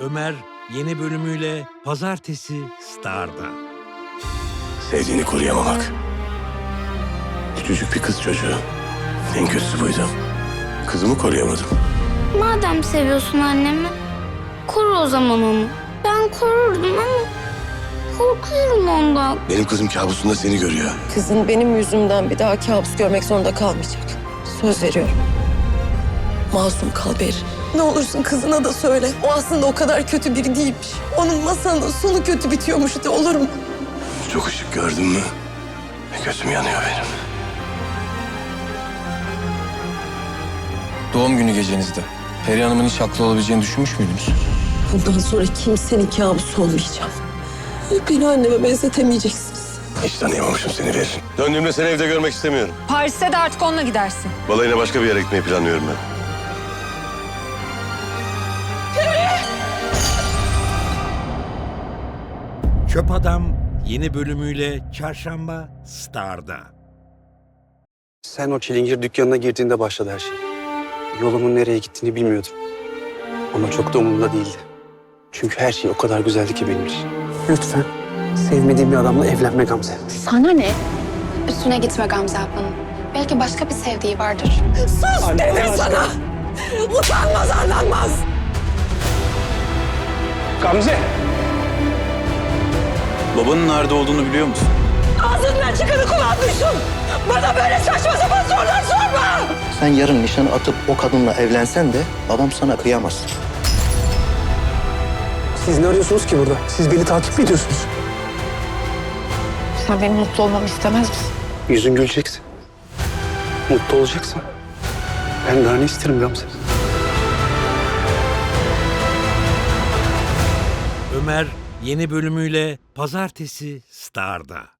Ömer yeni bölümüyle Pazartesi Star'da. Sevdiğini koruyamamak. Küçücük bir kız çocuğu. En kötüsü buydu. Kızımı koruyamadım. Madem seviyorsun annemi, koru o zaman onu. Ben korurdum ama korkuyorum ondan. Benim kızım kabusunda seni görüyor. Kızın benim yüzümden bir daha kabus görmek zorunda kalmayacak. Söz veriyorum. Masum kal Beri. Ne olursun kızına da söyle. O aslında o kadar kötü biri değilmiş. Onun masalının sonu kötü bitiyormuş de olur mu? Çok ışık gördün mü? Gözüm yanıyor benim. Doğum günü gecenizde Peri Hanım'ın hiç haklı olabileceğini düşünmüş müydünüz? Bundan sonra kimsenin kabusu olmayacağım. Beni anneme benzetemeyeceksiniz. Hiç tanıyamamışım seni Berin. Döndüğümde seni evde görmek istemiyorum. Paris'te de artık onunla gidersin. Balayına başka bir yere gitmeyi planlıyorum ben. Çöp Adam yeni bölümüyle Çarşamba Star'da. Sen o çilingir dükkanına girdiğinde başladı her şey. Yolumun nereye gittiğini bilmiyordum. Ama çok da umurumda değildi. Çünkü her şey o kadar güzeldi ki benim için. Lütfen sevmediğim bir adamla evlenme Gamze. Sana ne? Üstüne gitme Gamze ablanın. Belki başka bir sevdiği vardır. Sus dedim sana! Utanmaz arlanmaz! Gamze! Babanın nerede olduğunu biliyor musun? Ağzından çıkanı kulağın duysun! Bana böyle saçma sapan sorular sorma! Sen yarın nişanı atıp o kadınla evlensen de babam sana kıyamaz. Siz ne arıyorsunuz ki burada? Siz beni takip mi ediyorsunuz? Sen benim mutlu olmamı istemez misin? Yüzün gülecekse. Mutlu olacaksan. Ben daha ne isterim Gamze? Ömer yeni bölümüyle Pazartesi Star'da.